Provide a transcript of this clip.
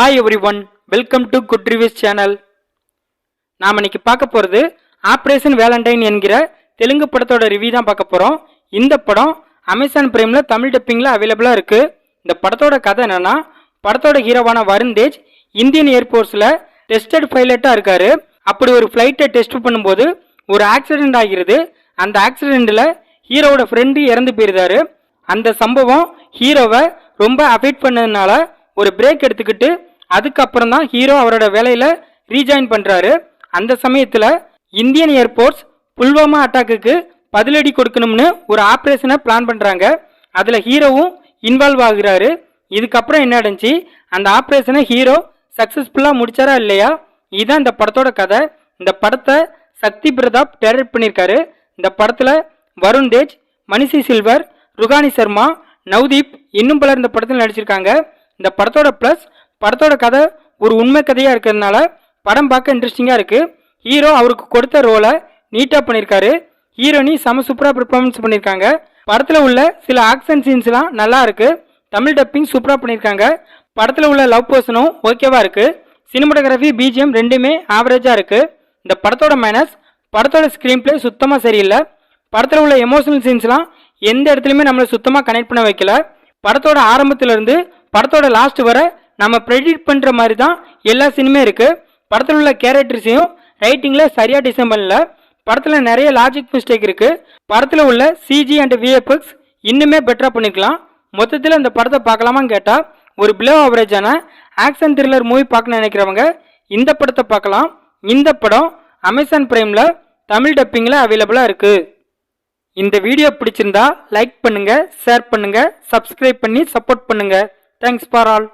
Hi everyone welcome to good reviews channel நாம் இன்னைக்கு பார்க்க போகிறது ஆப்ரேஷன் வேலண்டைன் என்கிற தெலுங்கு படத்தோட ரிவ்யூ தான் பார்க்க போகிறோம் இந்த படம் அமேசான் பிரைமில் தமிழ் டப்பிங்கில் அவைலபிளாக இருக்குது இந்த படத்தோட கதை என்னென்னா படத்தோட ஹீரோவான வருண் தேஜ் இந்தியன் ஏர்ஃபோர்ஸில் டெஸ்டட் பைலட்டாக இருக்காரு. அப்படி ஒரு ஃப்ளைட்டை டெஸ்ட் பண்ணும்போது ஒரு ஆக்சிடெண்ட் ஆகிறது. அந்த ஆக்சிடெண்ட்டில் ஹீரோவோட ஃப்ரெண்டு இறந்து போயிருந்தாரு. அந்த சம்பவம் ஹீரோவை ரொம்ப அஃபெக்ட் பண்ணதுனால ஒரு பிரேக் எடுத்துக்கிட்டு அதுக்கப்புறம் தான் ஹீரோ அவரோட வேலையில் ரீஜாயின் பண்ணுறாரு அந்த சமயத்தில் இந்தியன் ஏர்போர்ட்ஸ் புல்வாமா அட்டாக்குக்கு பதிலடி கொடுக்கணும்னு ஒரு ஆப்ரேஷனை பிளான் பண்ணுறாங்க அதில் ஹீரோவும் இன்வால்வ் ஆகுறாரு. இதுக்கப்புறம் என்ன நடந்துச்சு? அந்த ஆப்ரேஷனை ஹீரோ சக்ஸஸ்ஃபுல்லாக முடிச்சாரா இல்லையா? இதுதான் இந்த படத்தோட கதை. இந்த படத்தை சக்தி பிரதாப் டைரக்ட் பண்ணியிருக்காரு. இந்த படத்தில் வருண் தேஜ் மணிஷி சில்வர் ருகானி சர்மா நவ்தீப் இன்னும் பலர் இந்த படத்தில் நடிச்சிருக்காங்க. இந்த படத்தோட ப்ளஸ் படத்தோட கதை ஒரு உண்மை கதையாக இருக்கிறதுனால படம் பார்க்க இன்ட்ரெஸ்டிங்காக இருக்குது ஹீரோ அவருக்கு கொடுத்த ரோலை நீட்டாக பண்ணியிருக்காரு ஹீரோனி செம சூப்பராக பெர்ஃபார்மன்ஸ் பண்ணியிருக்காங்க படத்தில் உள்ள சில ஆக்ஷன் சீன்ஸ்லாம் நல்லா இருக்குது தமிழ் டப்பிங் சூப்பராக பண்ணியிருக்காங்க படத்தில் உள்ள லவ் பர்சனும் ஓகேவாக இருக்குது சினிமோட்டோகிராஃபி பிஜிஎம் ரெண்டுமே ஆவரேஜாக இருக்குது இந்த படத்தோட மைனஸ் படத்தோட ஸ்க்ரீன் பிளே சுத்தமாக சரியில்லை. படத்தில் உள்ள எமோஷனல் சீன்ஸ்லாம் எந்த இடத்துலையுமே நம்மளை சுத்தமாக கனெக்ட் பண்ண வைக்கல. படத்தோட ஆரம்பத்திலேருந்து படத்தோட லாஸ்ட் வரை நம்ம ப்ரெடிக்ட் பண்ணுற மாதிரி தான் எல்லா சீனுமே இருக்குது படத்தில் உள்ள கேரக்டர்ஸையும் ரைட்டிங்கில் சரியாக டிசைன் பண்ணல. படத்தில் நிறைய லாஜிக் மிஸ்டேக் இருக்குது படத்தில் உள்ள சிஜி அண்ட் விஎஃப்எக்ஸ் இன்னுமே பெட்டராக பண்ணிக்கலாம். மொத்தத்தில் இந்த படத்தை பார்க்கலாமான்னு கேட்டால் ஒரு பிலோ ஆவரேஜான ஆக்ஷன் த்ரில்லர் மூவி பார்க்கணும்னு நினைக்கிறவங்க இந்த படத்தை பார்க்கலாம். இந்த படம் அமேசான் பிரைமில் தமிழ் டப்பிங்கில் அவைலபிளாக இருக்குது இந்த வீடியோ பிடிச்சிருந்தா லைக் பண்ணுங்கள் ஷேர் பண்ணுங்கள் சப்ஸ்கிரைப் பண்ணி சப்போர்ட் பண்ணுங்கள் தேங்க்ஸ் ஃபார் ஆல்